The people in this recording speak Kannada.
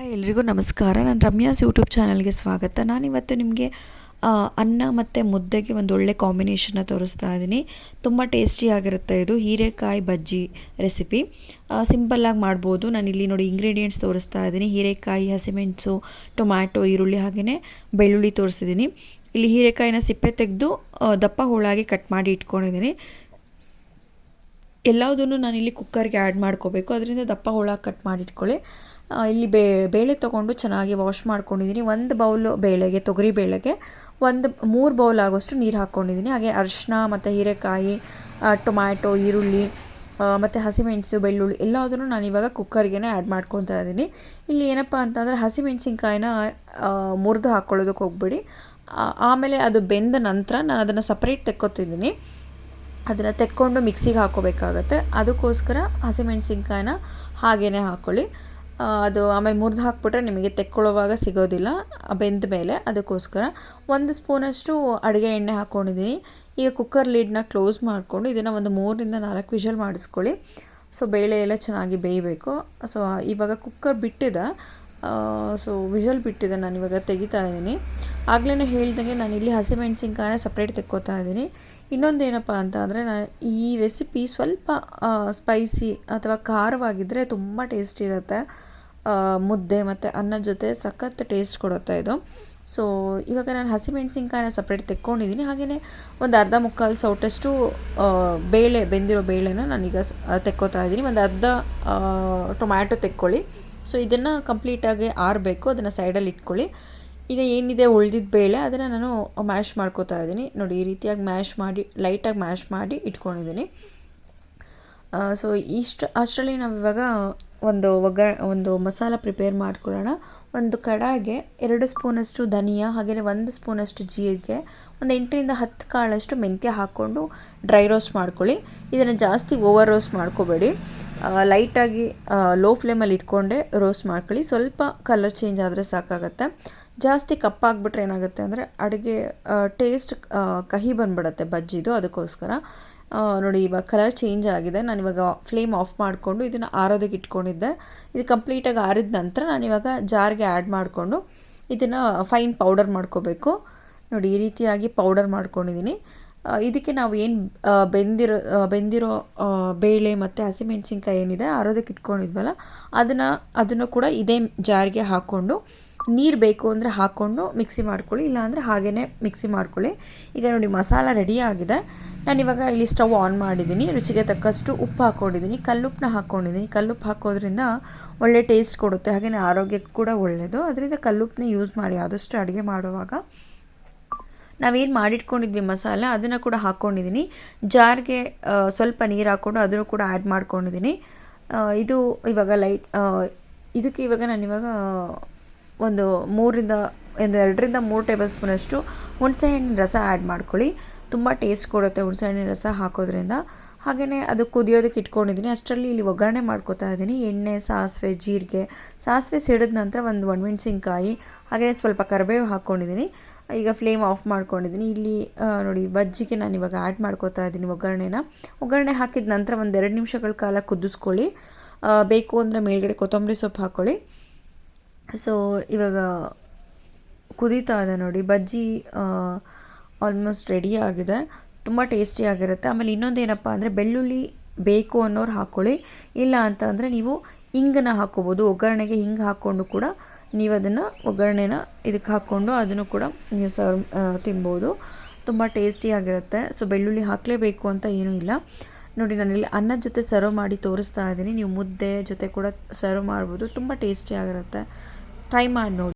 ಹಾಯ್, ಎಲ್ರಿಗೂ ನಮಸ್ಕಾರ. ನಾನು ರಮ್ಯಾಸ್ ಯೂಟ್ಯೂಬ್ ಚಾನಲ್ಗೆ ಸ್ವಾಗತ. ನಾನಿವತ್ತು ನಿಮಗೆ ಅನ್ನ ಮತ್ತು ಮುದ್ದೆಗೆ ಒಂದು ಒಳ್ಳೆ ಕಾಂಬಿನೇಷನ್ನ ತೋರಿಸ್ತಾ ಇದ್ದೀನಿ ತುಂಬ ಟೇಸ್ಟಿಯಾಗಿರುತ್ತೆ ಇದು. ಹೀರೆಕಾಯಿ ಬಜ್ಜಿ ರೆಸಿಪಿ ಸಿಂಪಲ್ಲಾಗಿ ಮಾಡ್ಬೋದು. ನಾನಿಲ್ಲಿ ನೋಡಿ ಇಂಗ್ರೀಡಿಯೆಂಟ್ಸ್ ತೋರಿಸ್ತಾ ಇದ್ದೀನಿ ಹೀರೆಕಾಯಿ, ಹಸಿಮೆಣಸು, ಟೊಮ್ಯಾಟೊ, ಈರುಳ್ಳಿ ಹಾಗೆಯೇ ಬೆಳ್ಳುಳ್ಳಿ ತೋರಿಸಿದ್ದೀನಿ ಇಲ್ಲಿ ಹೀರೆಕಾಯಿನ ಸಿಪ್ಪೆ ತೆಗೆದು ದಪ್ಪ ಹೋಳಾಗಿ ಕಟ್ ಮಾಡಿ ಇಟ್ಕೊಂಡಿದ್ದೀನಿ ಎಲ್ಲದನ್ನು ನಾನಿಲ್ಲಿ ಕುಕ್ಕರ್ಗೆ ಆ್ಯಡ್ ಮಾಡ್ಕೋಬೇಕು. ಅದರಿಂದ ದಪ್ಪ ಹೋಳಾಗಿ ಕಟ್ ಮಾಡಿಟ್ಕೊಳ್ಳಿ ಇಲ್ಲಿ ಬೇಳೆ ತೊಗೊಂಡು ಚೆನ್ನಾಗಿ ವಾಶ್ ಮಾಡ್ಕೊಂಡಿದ್ದೀನಿ. ಒಂದು ಬೌಲ್ ಬೇಳೆಗೆ, ತೊಗರಿ ಬೇಳೆಗೆ ಒಂದು, ಮೂರು ಬೌಲ್ ಆಗೋಷ್ಟು ನೀರು ಹಾಕ್ಕೊಂಡಿದ್ದೀನಿ ಹಾಗೆ ಅರಿಶಿನ ಮತ್ತು ಹೀರೆಕಾಯಿ ಟೊಮ್ಯಾಟೊ, ಈರುಳ್ಳಿ ಮತ್ತು ಹಸಿಮೆಣಸು, ಬೆಳ್ಳುಳ್ಳಿ ಎಲ್ಲದನ್ನು ನಾನು ಇವಾಗ ಕುಕ್ಕರ್ಗೆ ಆ್ಯಡ್ ಮಾಡ್ಕೊತಾ ಇದ್ದೀನಿ. ಇಲ್ಲಿ ಏನಪ್ಪ ಅಂತಂದರೆ ಹಸಿಮೆಣಸಿನ್ಕಾಯಿನ ಮುರಿದು ಹಾಕ್ಕೊಳ್ಳೋದಕ್ಕೆ ಹೋಗ್ಬೇಡಿ. ಆಮೇಲೆ ಅದು ಬೆಂದ ನಂತರ ನಾನು ಅದನ್ನು ಸಪ್ರೇಟ್ ತೆಕ್ಕೊತಿದ್ದೀನಿ. ಅದನ್ನು ತೆಕ್ಕೊಂಡು ಮಿಕ್ಸಿಗೆ ಹಾಕ್ಕೋಬೇಕಾಗತ್ತೆ. ಅದಕ್ಕೋಸ್ಕರ ಹಸಿಮೆಣಸಿನ್ಕಾಯಿನ ಹಾಗೇ ಹಾಕ್ಕೊಳ್ಳಿ ಅದು ಆಮೇಲೆ ಮುರಿದು ಹಾಕ್ಬಿಟ್ರೆ ನಿಮಗೆ ತೆಕ್ಕೊಳ್ಳೋವಾಗ ಸಿಗೋದಿಲ್ಲ, ಬೆಂದ ಮೇಲೆ ಅದಕ್ಕೋಸ್ಕರ. ಒಂದು ಸ್ಪೂನಷ್ಟು ಅಡುಗೆ ಎಣ್ಣೆ ಹಾಕ್ಕೊಂಡಿದ್ದೀನಿ ಈಗ ಕುಕ್ಕರ್ ಲೀಡ್ನ ಕ್ಲೋಸ್ ಮಾಡಿಕೊಂಡು ಇದನ್ನು ಒಂದು ಮೂರರಿಂದ ನಾಲ್ಕು ವಿಷಲ್ ಮಾಡಿಸ್ಕೊಳ್ಳಿ. ಸೊ ಬೇಳೆ ಎಲ್ಲ ಚೆನ್ನಾಗಿ ಬೇಯಬೇಕು. ಸೊ ಇವಾಗ ಕುಕ್ಕರ್ ಬಿಟ್ಟಿದೆ ಸೊ ವಿಷಲ್ ಬಿಟ್ಟಿದೆ ನಾನು ಇವಾಗ ತೆಗಿತಾ ಇದ್ದೀನಿ. ಆಗಲೇ ಹೇಳ್ದಂಗೆ ನಾನು ಇಲ್ಲಿ ಹಸಿಮೆಣ್ಸಿನ್ಕಾಯಿನ ಸಪ್ರೇಟ್ ತೆಕ್ಕೋತಾ ಇದ್ದೀನಿ. ಇನ್ನೊಂದು ಏನಪ್ಪ ಅಂತ ಅಂದರೆ ನಾನು ಈ ರೆಸಿಪಿ ಸ್ವಲ್ಪ ಸ್ಪೈಸಿ ಅಥವಾ ಖಾರವಾಗಿದ್ದರೆ ತುಂಬ ಟೇಸ್ಟಿ ಇರುತ್ತೆ. ಮುದ್ದೆ ಮತ್ತು ಅನ್ನದ ಜೊತೆ ಸಖತ್ ಟೇಸ್ಟ್ ಕೊಡುತ್ತೆ ಇದು. ಸೊ ಇವಾಗ ನಾನು ಹಸಿಮೆಣ್ಸಿನ್ಕಾಯಿನ ಸಪ್ರೇಟ್ ತೆಕ್ಕೊಂಡಿದ್ದೀನಿ ಹಾಗೆಯೇ ಒಂದು ಅರ್ಧ ಮುಕ್ಕಾಲು ಸೌಟಷ್ಟು ಬೇಳೆ, ಬೆಂದಿರೋ ಬೇಳೆನ ನಾನೀಗ ತೆಕ್ಕೋತಾ ಇದ್ದೀನಿ ಒಂದು ಅರ್ಧ ಟೊಮ್ಯಾಟೊ ತೆಕ್ಕೊಳ್ಳಿ. ಸೊ ಇದನ್ನು ಕಂಪ್ಲೀಟಾಗಿ ಆರಬೇಕು. ಅದನ್ನು ಸೈಡಲ್ಲಿ ಇಟ್ಕೊಳ್ಳಿ. ಈಗ ಏನಿದೆ ಉಳ್ದಿದ್ದ ಬೇಳೆ, ಅದನ್ನು ನಾನು ಮ್ಯಾಶ್ ಮಾಡ್ಕೋತಾ ಇದ್ದೀನಿ ನೋಡಿ, ಈ ರೀತಿಯಾಗಿ ಮ್ಯಾಶ್ ಮಾಡಿ ಲೈಟಾಗಿ ಮ್ಯಾಶ್ ಮಾಡಿ ಇಟ್ಕೊಂಡಿದ್ದೀನಿ ಸೊ ಇಷ್ಟು ಅಷ್ಟರಲ್ಲಿ ನಾವು ಇವಾಗ ಒಂದು ಒಗ್ಗ ಒಂದು ಮಸಾಲ ಪ್ರಿಪೇರ್ ಮಾಡ್ಕೊಳ್ಳೋಣ. ಒಂದು ಕಡಾಯಿಗೆ ಎರಡು ಸ್ಪೂನಷ್ಟು ಧನಿಯಾ ಹಾಗೆಯೇ ಒಂದು ಸ್ಪೂನಷ್ಟು ಜೀರಿಗೆ, ಒಂದು ಎಂಟರಿಂದ ಹತ್ತು ಕಾಳಷ್ಟು ಮೆಂತ್ಯ ಹಾಕ್ಕೊಂಡು ಡ್ರೈ ರೋಸ್ಟ್ ಮಾಡ್ಕೊಳ್ಳಿ. ಇದನ್ನು ಜಾಸ್ತಿ ಓವರ್ ರೋಸ್ಟ್ ಮಾಡ್ಕೋಬೇಡಿ. ಲೈಟಾಗಿ ಲೋ ಫ್ಲೇಮಲ್ಲಿ ಇಟ್ಕೊಂಡೆ ರೋಸ್ಟ್ ಮಾಡ್ಕೊಳ್ಳಿ. ಸ್ವಲ್ಪ ಕಲರ್ ಚೇಂಜ್ ಆದರೆ ಸಾಕಾಗುತ್ತೆ. ಜಾಸ್ತಿ ಕಪ್ಪಾಗ್ಬಿಟ್ರೆ ಏನಾಗುತ್ತೆ ಅಂದರೆ ಅಡುಗೆ ಟೇಸ್ಟ್ ಕಹಿ ಬಂದ್ಬಿಡುತ್ತೆ ಬಜ್ಜಿದು ಅದಕ್ಕೋಸ್ಕರ. ನೋಡಿ, ಇವಾಗ ಕಲರ್ ಚೇಂಜ್ ಆಗಿದೆ. ನಾನು ಇವಾಗ ಫ್ಲೇಮ್ ಆಫ್ ಮಾಡಿಕೊಂಡು ಇದನ್ನು ಆರೋದಕ್ಕೆ ಇಟ್ಕೊಂಡಿದ್ದೆ. ಇದು ಕಂಪ್ಲೀಟಾಗಿ ಆರಿದ ನಂತರ ನಾನು ಇವಾಗ ಜಾರ್ಗೆ ಆ್ಯಡ್ ಮಾಡಿಕೊಂಡು ಇದನ್ನು ಫೈನ್ ಪೌಡರ್ ಮಾಡ್ಕೋಬೇಕು. ನೋಡಿ, ಈ ರೀತಿಯಾಗಿ ಪೌಡರ್ ಮಾಡ್ಕೊಂಡಿದ್ದೀನಿ ಇದಕ್ಕೆ ನಾವು ಏನು ಬೆಂದಿರೋ ಬೆಂದಿರೋ ಬೇಳೆ ಮತ್ತು ಹಸಿಮೆಣ್ಸಿನ್ಕಾಯಿ ಏನಿದೆ ಆರೋದಕ್ಕೆ ಇಟ್ಕೊಂಡಿದ್ವಲ್ಲ, ಅದನ್ನು ಅದನ್ನು ಕೂಡ ಇದೇ ಜಾರ್ಗೆ ಹಾಕ್ಕೊಂಡು ನೀರು ಬೇಕು ಅಂದರೆ ಹಾಕ್ಕೊಂಡು ಮಿಕ್ಸಿ ಮಾಡ್ಕೊಳ್ಳಿ, ಇಲ್ಲಾಂದರೆ ಹಾಗೇ ಮಿಕ್ಸಿ ಮಾಡ್ಕೊಳ್ಳಿ. ಈಗ ನೋಡಿ, ಮಸಾಲ ರೆಡಿ ಆಗಿದೆ. ನಾನಿವಾಗ ಇಲ್ಲಿ ಸ್ಟವ್ ಆನ್ ಮಾಡಿದ್ದೀನಿ. ರುಚಿಗೆ ತಕ್ಕಷ್ಟು ಉಪ್ಪು ಹಾಕ್ಕೊಂಡಿದ್ದೀನಿ ಕಲ್ಲುಪ್ಪನ್ನ ಹಾಕ್ಕೊಂಡಿದ್ದೀನಿ ಕಲ್ಲುಪ್ಪು ಹಾಕೋದ್ರಿಂದ ಒಳ್ಳೆ ಟೇಸ್ಟ್ ಕೊಡುತ್ತೆ. ಹಾಗೆಯೇ ಆರೋಗ್ಯಕ್ಕೆ ಕೂಡ ಒಳ್ಳೆಯದು ಅದರಿಂದ ಕಲ್ಲುಪ್ಪನ್ನ ಯೂಸ್ ಮಾಡಿ, ಆದಷ್ಟು ಅಡುಗೆ ಮಾಡುವಾಗ ನಾವೇನು ಮಾಡಿಟ್ಕೊಂಡಿದ್ವಿ ಮಸಾಲ, ಅದನ್ನು ಕೂಡ ಹಾಕ್ಕೊಂಡಿದ್ದೀನಿ ಜಾರ್ಗೆ ಸ್ವಲ್ಪ ನೀರು ಹಾಕ್ಕೊಂಡು ಅದನ್ನು ಕೂಡ ಆ್ಯಡ್ ಮಾಡ್ಕೊಂಡಿದ್ದೀನಿ. ಇದು ಇವಾಗ ಲೈಟ್ ಇದಕ್ಕೆ ಇವಾಗ ನಾನು ಇವಾಗ ಒಂದು ಮೂರರಿಂದ ಒಂದು ಎರಡರಿಂದ ಮೂರು ಟೇಬಲ್ ಸ್ಪೂನಷ್ಟು ಹುಣಸೆಹಣ್ಣಿನ ರಸ ಆ್ಯಡ್ ಮಾಡ್ಕೊಳ್ಳಿ. ತುಂಬ ಟೇಸ್ಟ್ ಕೊಡುತ್ತೆ ಹುಣಸೆಹಣ್ಣಿನ ರಸ ಹಾಕೋದ್ರಿಂದ. ಹಾಗೆಯೇ ಅದು ಕುದಿಯೋದಕ್ಕೆ ಇಟ್ಕೊಂಡಿದ್ದೀನಿ. ಅಷ್ಟರಲ್ಲಿ ಇಲ್ಲಿ ಒಗ್ಗರಣೆ ಮಾಡ್ಕೋತಾ ಇದ್ದೀನಿ. ಎಣ್ಣೆ, ಸಾಸಿವೆ, ಜೀರಿಗೆ, ಸಾಸಿವೆ ಸಿಡಿದ ನಂತರ ಒಂದು ಒಣಮೆಣ್ಸಿನ್ಕಾಯಿ ಹಾಗೆಯೇ ಸ್ವಲ್ಪ ಕರಿಬೇವು ಹಾಕ್ಕೊಂಡಿದ್ದೀನಿ. ಈಗ ಫ್ಲೇಮ್ ಆಫ್ ಮಾಡ್ಕೊಂಡಿದ್ದೀನಿ. ಇಲ್ಲಿ ನೋಡಿ ಬಜ್ಜಿಗೆ ನಾನು ಇವಾಗ ಆ್ಯಡ್ ಮಾಡ್ಕೋತಾ ಇದ್ದೀನಿ ಒಗ್ಗರಣೆನ. ಒಗ್ಗರಣೆ ಹಾಕಿದ ನಂತರ ಒಂದು ಎರಡು ನಿಮಿಷಗಳ ಕಾಲ ಕುದಿಸ್ಕೊಳ್ಳಿ. ಬೇಕು ಅಂದರೆ ಮೇಲ್ಗಡೆ ಕೊತ್ತಂಬರಿ ಸೊಪ್ಪು ಹಾಕ್ಕೊಳ್ಳಿ. ಸೊ ಇವಾಗ ಕುದೀತಾ ಇದೆ ನೋಡಿ. ಬಜ್ಜಿ ಆಲ್ಮೋಸ್ಟ್ ರೆಡಿ ಆಗಿದೆ. ತುಂಬ ಟೇಸ್ಟಿಯಾಗಿರುತ್ತೆ ಆಮೇಲೆ ಇನ್ನೊಂದು ಏನಪ್ಪ ಅಂದರೆ ಬೆಳ್ಳುಳ್ಳಿ ಬೇಕು ಅನ್ನೋರು ಹಾಕ್ಕೊಳ್ಳಿ ಇಲ್ಲ ಅಂತ ಅಂದರೆ ನೀವು ಹಿಂಗನ್ನ ಹಾಕ್ಕೋಬೋದು ಒಗ್ಗರಣೆಗೆ ಹಿಂಗೆ ಹಾಕ್ಕೊಂಡು ಕೂಡ ನೀವು ಅದನ್ನು ಒಗ್ಗರಣೆನ ಇದಕ್ಕೆ ಹಾಕ್ಕೊಂಡು ಅದನ್ನು ಕೂಡ ನೀವು ಸರ್ವ್ ತಿನ್ಬೋದು. ತುಂಬ ಟೇಸ್ಟಿಯಾಗಿರುತ್ತೆ ಸೊ ಬೆಳ್ಳುಳ್ಳಿ ಹಾಕಲೇಬೇಕು ಅಂತ ಏನೂ ಇಲ್ಲ. ನೋಡಿ, ನಾನಿಲ್ಲಿ ಅನ್ನದ ಜೊತೆ ಸರ್ವ್ ಮಾಡಿ ತೋರಿಸ್ತಾ ಇದ್ದೀನಿ. ನೀವು ಮುದ್ದೆ ಜೊತೆ ಕೂಡ ಸರ್ವ್ ಮಾಡ್ಬೋದು. ತುಂಬ ಟೇಸ್ಟಿಯಾಗಿರುತ್ತೆ ಟ್ರೈ ಮಾಡಿ ನೋಡಿ.